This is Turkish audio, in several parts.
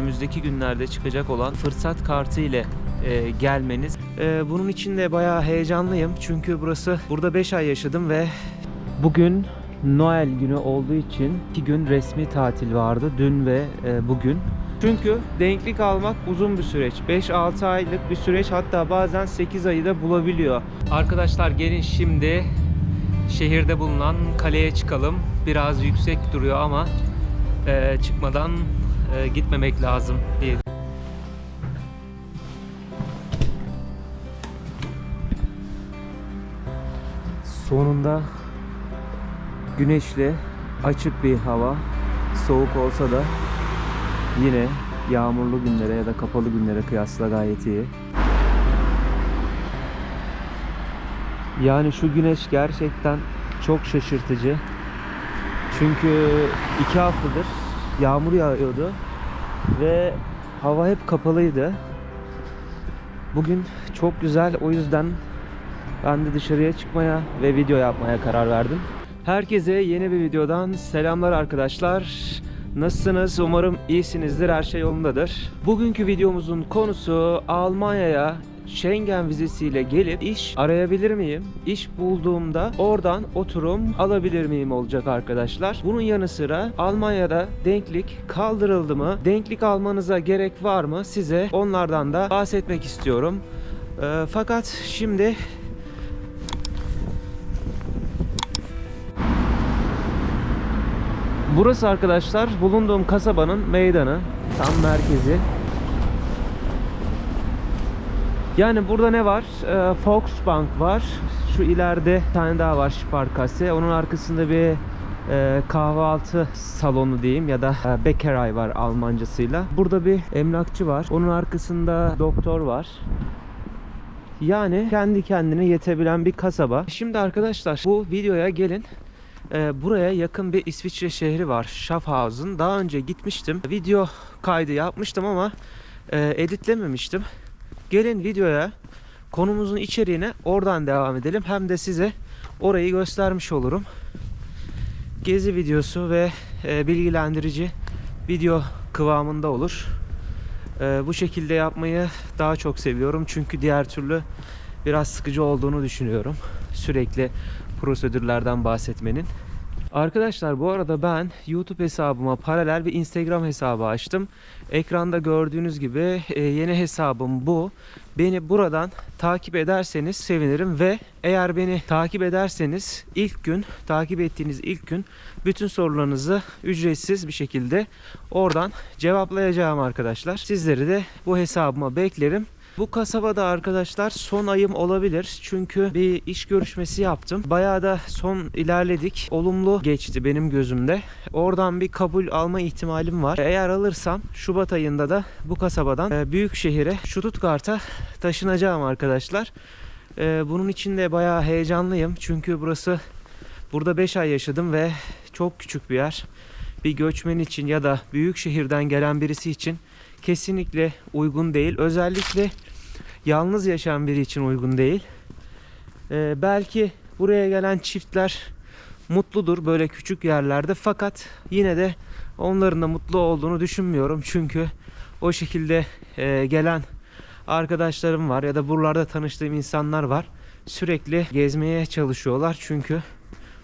önümüzdeki günlerde çıkacak olan fırsat kartı ile e, gelmeniz. E, bunun için de bayağı heyecanlıyım çünkü burası burada 5 ay yaşadım ve bugün Noel günü olduğu için 2 gün resmi tatil vardı dün ve e, bugün. Çünkü denklik almak uzun bir süreç. 5-6 aylık bir süreç hatta bazen 8 ayı da bulabiliyor. Arkadaşlar gelin şimdi şehirde bulunan kaleye çıkalım. Biraz yüksek duruyor ama e, çıkmadan e, gitmemek lazım diye. Sonunda güneşli, açık bir hava. Soğuk olsa da yine yağmurlu günlere ya da kapalı günlere kıyasla gayet iyi. Yani şu güneş gerçekten çok şaşırtıcı. Çünkü iki haftadır yağmur yağıyordu ve hava hep kapalıydı. Bugün çok güzel o yüzden ben de dışarıya çıkmaya ve video yapmaya karar verdim. Herkese yeni bir videodan selamlar arkadaşlar. Nasılsınız? Umarım iyisinizdir. Her şey yolundadır. Bugünkü videomuzun konusu Almanya'ya Schengen vizesiyle gelip iş arayabilir miyim? İş bulduğumda oradan oturum alabilir miyim olacak arkadaşlar. Bunun yanı sıra Almanya'da denklik kaldırıldı mı? Denklik almanıza gerek var mı? Size onlardan da bahsetmek istiyorum. Ee, fakat şimdi Burası arkadaşlar bulunduğum kasabanın meydanı. Tam merkezi. Yani burada ne var? Ee, Volksbank var. Şu ileride bir tane daha var Sparkasse. Onun arkasında bir e, kahvaltı salonu diyeyim ya da e, Bäckerei var Almancasıyla. Burada bir emlakçı var. Onun arkasında doktor var. Yani kendi kendine yetebilen bir kasaba. Şimdi arkadaşlar bu videoya gelin. Ee, buraya yakın bir İsviçre şehri var. Schaffhausen. Daha önce gitmiştim. Video kaydı yapmıştım ama e, editlememiştim. Gelin videoya konumuzun içeriğine oradan devam edelim. Hem de size orayı göstermiş olurum. Gezi videosu ve e, bilgilendirici video kıvamında olur. E, bu şekilde yapmayı daha çok seviyorum. Çünkü diğer türlü biraz sıkıcı olduğunu düşünüyorum. Sürekli prosedürlerden bahsetmenin. Arkadaşlar bu arada ben YouTube hesabıma paralel bir Instagram hesabı açtım. Ekranda gördüğünüz gibi e, yeni hesabım bu. Beni buradan takip ederseniz sevinirim ve eğer beni takip ederseniz ilk gün takip ettiğiniz ilk gün bütün sorularınızı ücretsiz bir şekilde oradan cevaplayacağım arkadaşlar. Sizleri de bu hesabıma beklerim. Bu kasabada arkadaşlar son ayım olabilir. Çünkü bir iş görüşmesi yaptım. Bayağı da son ilerledik. Olumlu geçti benim gözümde. Oradan bir kabul alma ihtimalim var. Eğer alırsam Şubat ayında da bu kasabadan e, büyük şehire Stuttgart'a taşınacağım arkadaşlar. E, Bunun için de bayağı heyecanlıyım. Çünkü burası burada 5 ay yaşadım ve çok küçük bir yer. Bir göçmen için ya da büyük şehirden gelen birisi için kesinlikle uygun değil. Özellikle yalnız yaşayan biri için uygun değil. Ee, belki buraya gelen çiftler mutludur böyle küçük yerlerde fakat yine de onların da mutlu olduğunu düşünmüyorum. Çünkü o şekilde e, gelen arkadaşlarım var ya da buralarda tanıştığım insanlar var. Sürekli gezmeye çalışıyorlar çünkü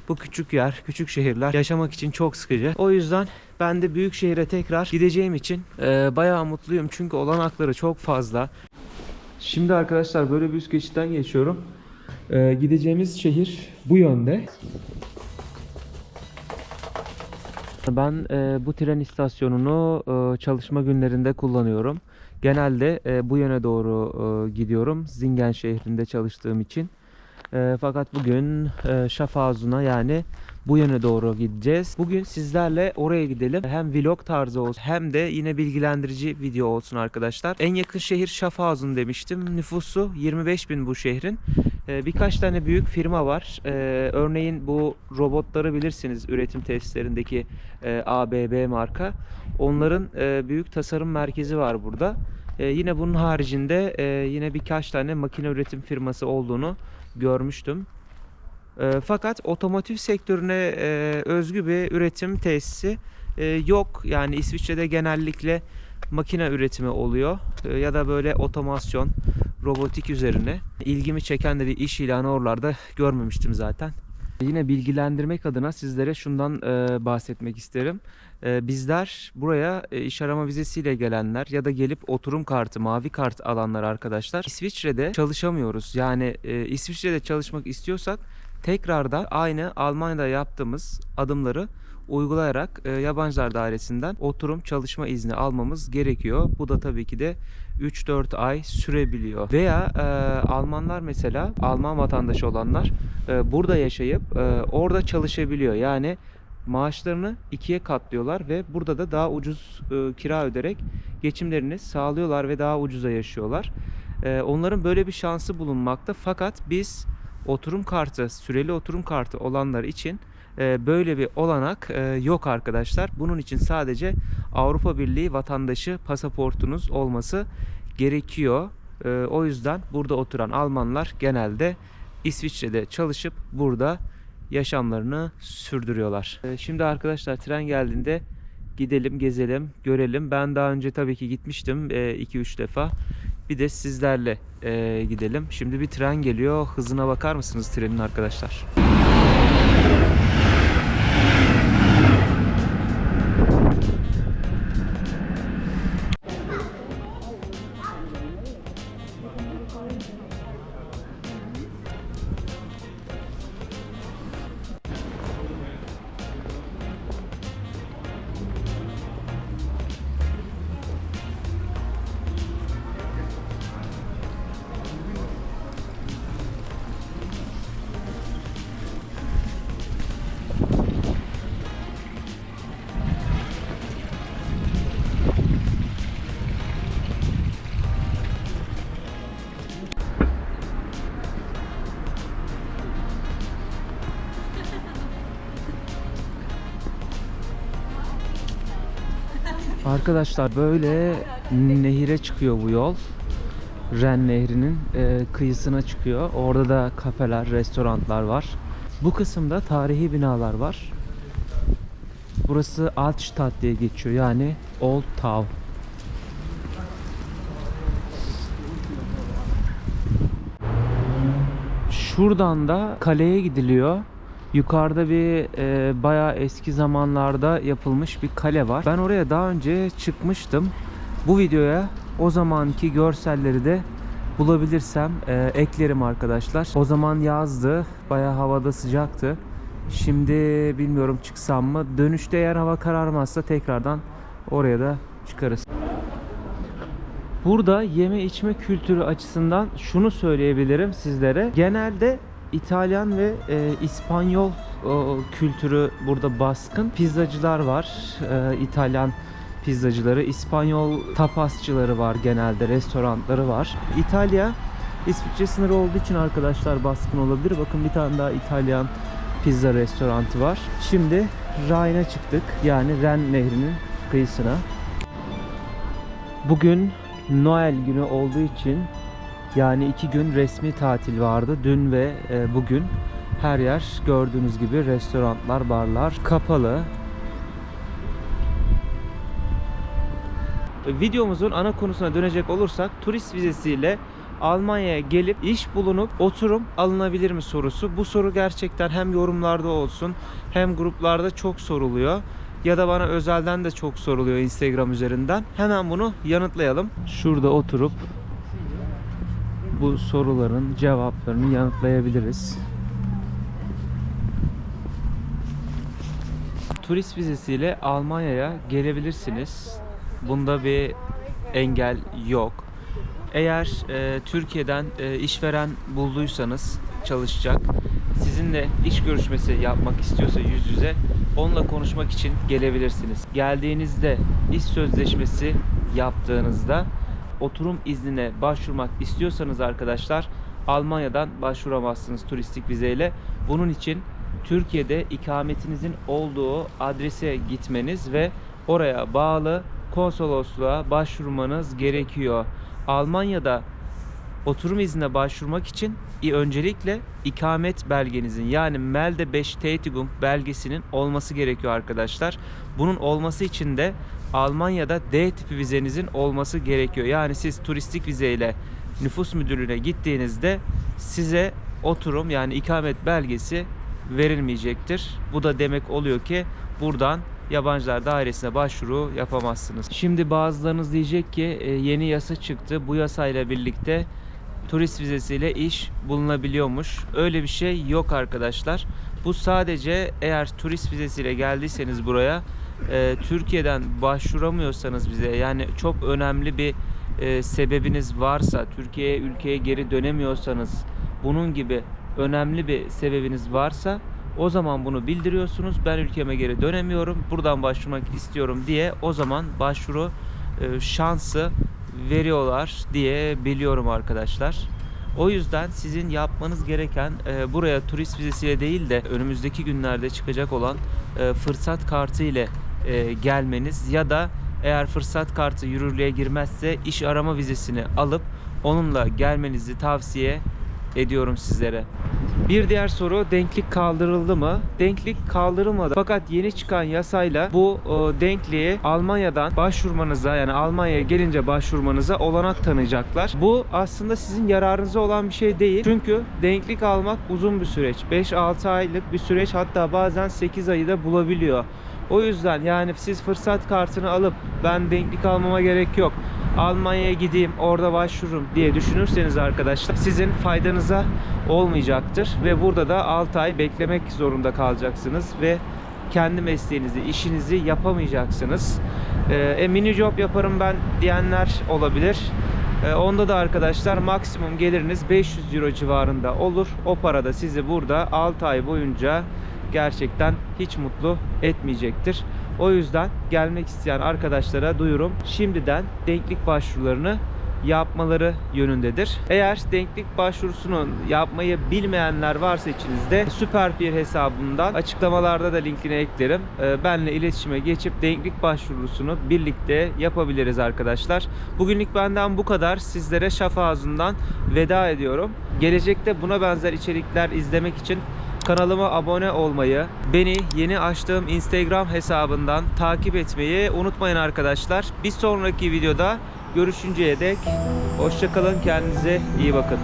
bu küçük yer, küçük şehirler yaşamak için çok sıkıcı. O yüzden ben de büyük şehire tekrar gideceğim için e, bayağı mutluyum. Çünkü olanakları çok fazla. Şimdi arkadaşlar böyle bir üst geçitten geçiyorum. E, gideceğimiz şehir bu yönde. Ben e, bu tren istasyonunu e, çalışma günlerinde kullanıyorum. Genelde e, bu yöne doğru e, gidiyorum. Zingen şehrinde çalıştığım için. E, fakat bugün e, Schaffhausen'a yani bu yöne doğru gideceğiz. Bugün sizlerle oraya gidelim. Hem vlog tarzı olsun hem de yine bilgilendirici video olsun arkadaşlar. En yakın şehir Schaffhausen demiştim. Nüfusu 25 bin bu şehrin. Ee, birkaç tane büyük firma var. Ee, örneğin bu robotları bilirsiniz üretim tesislerindeki e, ABB marka. Onların e, büyük tasarım merkezi var burada. E, yine bunun haricinde yine birkaç tane makine üretim firması olduğunu görmüştüm. E, fakat otomotiv sektörüne e, özgü bir üretim tesisi e, yok. Yani İsviçre'de genellikle makine üretimi oluyor e, ya da böyle otomasyon, robotik üzerine. İlgimi çeken de bir iş ilanı oralarda görmemiştim zaten. Yine bilgilendirmek adına sizlere şundan e, bahsetmek isterim. E, bizler buraya e, iş arama vizesiyle gelenler ya da gelip oturum kartı, mavi kart alanlar arkadaşlar İsviçre'de çalışamıyoruz. Yani e, İsviçre'de çalışmak istiyorsak tekrardan aynı Almanya'da yaptığımız adımları uygulayarak e, yabancılar dairesinden oturum çalışma izni almamız gerekiyor. Bu da tabii ki de 3-4 ay sürebiliyor. Veya e, Almanlar mesela Alman vatandaşı olanlar e, burada yaşayıp e, orada çalışabiliyor. Yani maaşlarını ikiye katlıyorlar ve burada da daha ucuz e, kira öderek geçimlerini sağlıyorlar ve daha ucuza yaşıyorlar. E, onların böyle bir şansı bulunmakta fakat biz oturum kartı, süreli oturum kartı olanlar için böyle bir olanak e, yok arkadaşlar. Bunun için sadece Avrupa Birliği vatandaşı pasaportunuz olması gerekiyor. E, o yüzden burada oturan Almanlar genelde İsviçre'de çalışıp burada yaşamlarını sürdürüyorlar. E, Şimdi arkadaşlar tren geldiğinde gidelim, gezelim, görelim. Ben daha önce tabii ki gitmiştim 2-3 defa. Bir de sizlerle e, gidelim. Şimdi bir tren geliyor. Hızına bakar mısınız trenin arkadaşlar? Arkadaşlar böyle nehire çıkıyor bu yol. Ren Nehri'nin e, kıyısına çıkıyor. Orada da kafeler, restoranlar var. Bu kısımda tarihi binalar var. Burası Altstadt diye geçiyor. Yani Old Town. Şuradan da kaleye gidiliyor. Yukarıda bir e, bayağı eski zamanlarda yapılmış bir kale var. Ben oraya daha önce çıkmıştım. Bu videoya o zamanki görselleri de bulabilirsem e, eklerim arkadaşlar. O zaman yazdı. Bayağı havada sıcaktı. Şimdi bilmiyorum çıksam mı. Dönüşte eğer hava kararmazsa tekrardan oraya da çıkarız. Burada yeme içme kültürü açısından şunu söyleyebilirim sizlere. Genelde İtalyan ve e, İspanyol o, kültürü burada baskın. Pizzacılar var. E, İtalyan pizzacıları, İspanyol tapasçıları var genelde, restoranları var. İtalya İsviçre sınırı olduğu için arkadaşlar baskın olabilir. Bakın bir tane daha İtalyan pizza restoranı var. Şimdi Rhine'a çıktık. Yani Ren Nehri'nin kıyısına. Bugün Noel günü olduğu için yani iki gün resmi tatil vardı. Dün ve e, bugün her yer gördüğünüz gibi restoranlar, barlar kapalı. Videomuzun ana konusuna dönecek olursak turist vizesiyle Almanya'ya gelip iş bulunup oturum alınabilir mi sorusu. Bu soru gerçekten hem yorumlarda olsun hem gruplarda çok soruluyor. Ya da bana özelden de çok soruluyor Instagram üzerinden. Hemen bunu yanıtlayalım. Şurada oturup bu soruların cevaplarını yanıtlayabiliriz. Turist vizesiyle Almanya'ya gelebilirsiniz. Bunda bir engel yok. Eğer e, Türkiye'den e, işveren bulduysanız çalışacak, sizinle iş görüşmesi yapmak istiyorsa yüz yüze onunla konuşmak için gelebilirsiniz. Geldiğinizde iş sözleşmesi yaptığınızda oturum iznine başvurmak istiyorsanız arkadaşlar Almanya'dan başvuramazsınız turistik vizeyle. Bunun için Türkiye'de ikametinizin olduğu adrese gitmeniz ve oraya bağlı konsolosluğa başvurmanız gerekiyor. Almanya'da oturum iznine başvurmak için öncelikle ikamet belgenizin yani Melde Bestätigung belgesinin olması gerekiyor arkadaşlar. Bunun olması için de Almanya'da D tipi vizenizin olması gerekiyor. Yani siz turistik vizeyle nüfus müdürlüğüne gittiğinizde size oturum yani ikamet belgesi verilmeyecektir. Bu da demek oluyor ki buradan yabancılar dairesine başvuru yapamazsınız. Şimdi bazılarınız diyecek ki e, yeni yasa çıktı. Bu yasayla birlikte turist vizesiyle iş bulunabiliyormuş. Öyle bir şey yok arkadaşlar. Bu sadece eğer turist vizesiyle geldiyseniz buraya e, Türkiye'den başvuramıyorsanız bize yani çok önemli bir e, sebebiniz varsa Türkiye'ye ülkeye geri dönemiyorsanız bunun gibi önemli bir sebebiniz varsa o zaman bunu bildiriyorsunuz. Ben ülkeme geri dönemiyorum. Buradan başvurmak istiyorum diye o zaman başvuru e, şansı veriyorlar diye biliyorum arkadaşlar. O yüzden sizin yapmanız gereken e, buraya turist vizesiyle değil de önümüzdeki günlerde çıkacak olan e, fırsat kartı ile e, gelmeniz ya da eğer fırsat kartı yürürlüğe girmezse iş arama vizesini alıp onunla gelmenizi tavsiye ediyorum sizlere. Bir diğer soru denklik kaldırıldı mı? Denklik kaldırılmadı. Fakat yeni çıkan yasayla bu e, denkliği Almanya'dan başvurmanıza yani Almanya'ya gelince başvurmanıza olanak tanıyacaklar. Bu aslında sizin yararınıza olan bir şey değil. Çünkü denklik almak uzun bir süreç. 5-6 aylık bir süreç hatta bazen 8 ayı da bulabiliyor. O yüzden yani siz fırsat kartını alıp ben denklik almama gerek yok. Almanya'ya gideyim orada başvururum diye düşünürseniz arkadaşlar sizin faydanıza olmayacaktır ve burada da 6 ay beklemek zorunda kalacaksınız ve kendi mesleğinizi, işinizi yapamayacaksınız. Ee, e, mini job yaparım ben diyenler olabilir. Ee, onda da arkadaşlar maksimum geliriniz 500 euro civarında olur. O para da sizi burada 6 ay boyunca gerçekten hiç mutlu etmeyecektir. O yüzden gelmek isteyen arkadaşlara duyurum. Şimdiden denklik başvurularını yapmaları yönündedir. Eğer denklik başvurusunu yapmayı bilmeyenler varsa içinizde Süper bir hesabından açıklamalarda da linkini eklerim. Ee, Benle iletişime geçip denklik başvurusunu birlikte yapabiliriz arkadaşlar. Bugünlük benden bu kadar. Sizlere şafa ağzından veda ediyorum. Gelecekte buna benzer içerikler izlemek için Kanalıma abone olmayı, beni yeni açtığım Instagram hesabından takip etmeyi unutmayın arkadaşlar. Bir sonraki videoda görüşünceye dek hoşçakalın, kendinize iyi bakın.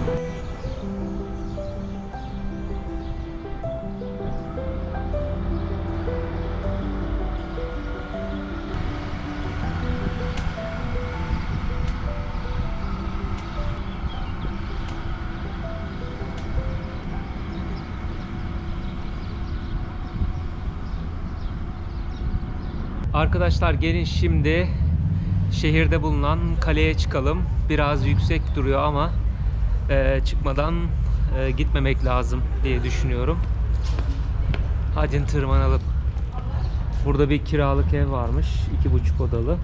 Arkadaşlar gelin şimdi şehirde bulunan kaleye çıkalım. Biraz yüksek duruyor ama e, çıkmadan e, gitmemek lazım diye düşünüyorum. Hadi tırmanalım. Burada bir kiralık ev varmış. iki buçuk odalı.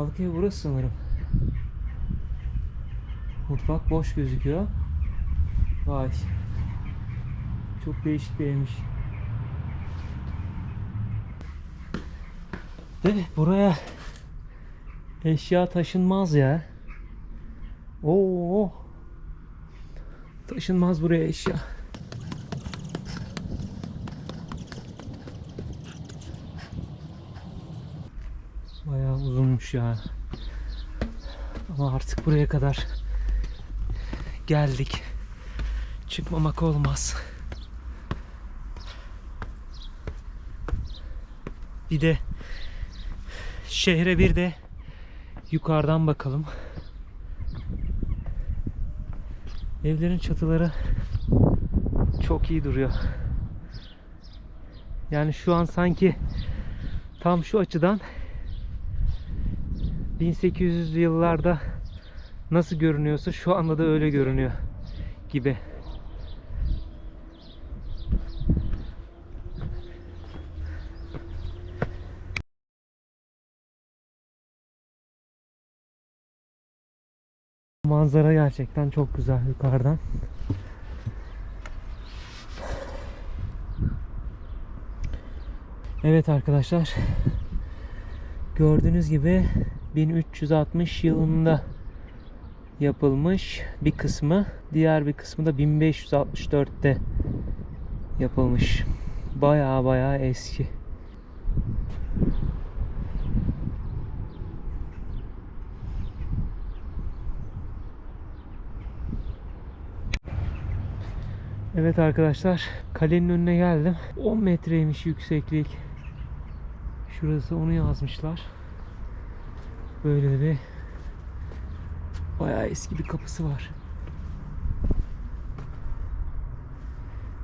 Kiralık ev burası sanırım. Mutfak boş gözüküyor. Vay. Çok değişik bir evmiş. De buraya eşya taşınmaz ya. Oo. Taşınmaz buraya eşya. Uzunmuş ya. Ama artık buraya kadar geldik. Çıkmamak olmaz. Bir de şehre bir de yukarıdan bakalım. Evlerin çatıları çok iyi duruyor. Yani şu an sanki tam şu açıdan 1800'lü yıllarda nasıl görünüyorsa şu anda da öyle görünüyor gibi. Manzara gerçekten çok güzel yukarıdan. Evet arkadaşlar. Gördüğünüz gibi 1360 yılında yapılmış bir kısmı, diğer bir kısmı da 1564'te yapılmış. Baya baya eski. Evet arkadaşlar kalenin önüne geldim. 10 metreymiş yükseklik. Şurası onu yazmışlar. Böyle bir bayağı eski bir kapısı var.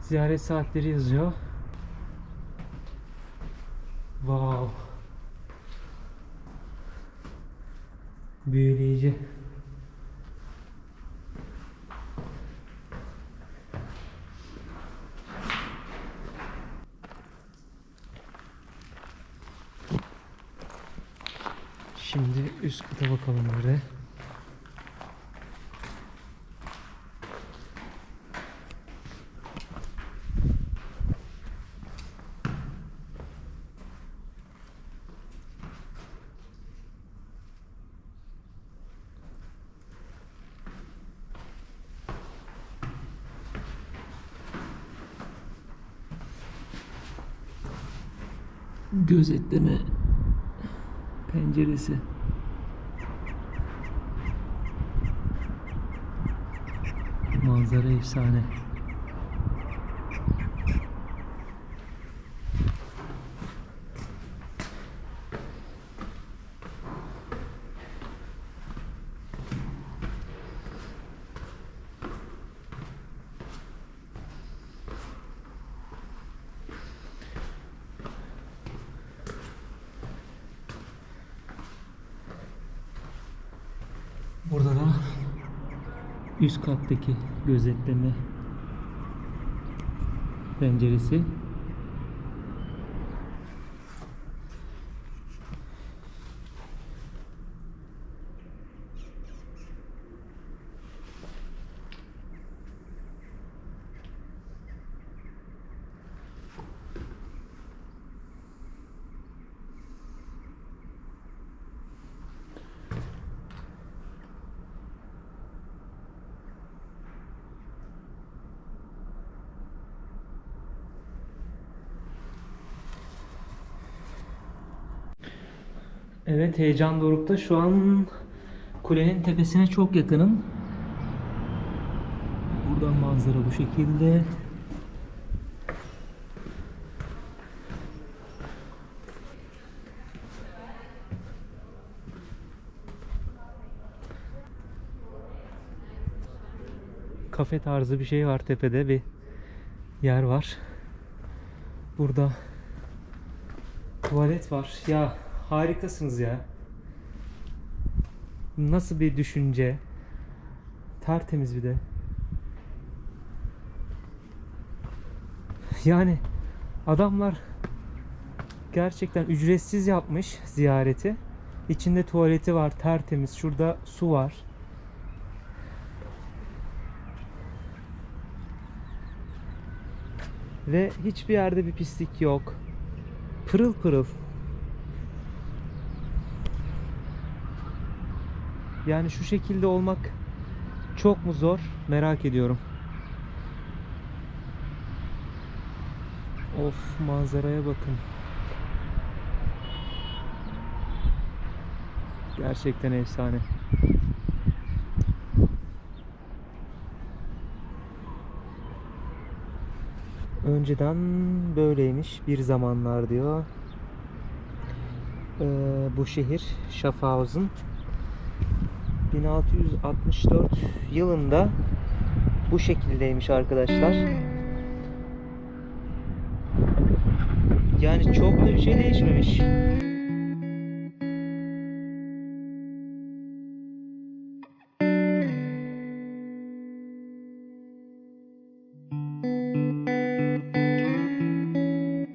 Ziyaret saatleri yazıyor. Wow. Büyüleyici. Şimdi üst kata bakalım böyle. Gözetleme penceresi. Manzara efsane. Burada da üst kattaki gözetleme penceresi. Evet heyecan dorukta şu an kulenin tepesine çok yakınım. Buradan manzara bu şekilde. Kafe tarzı bir şey var tepede bir yer var. Burada tuvalet var. Ya harikasınız ya. Nasıl bir düşünce. Tertemiz bir de. Yani adamlar gerçekten ücretsiz yapmış ziyareti. İçinde tuvaleti var, tertemiz. Şurada su var. Ve hiçbir yerde bir pislik yok. Pırıl pırıl. Yani şu şekilde olmak çok mu zor merak ediyorum. Of manzaraya bakın. Gerçekten efsane. Önceden böyleymiş bir zamanlar diyor. Ee, bu şehir Schaffhausen 1664 yılında bu şekildeymiş arkadaşlar. Yani çok da bir şey değişmemiş.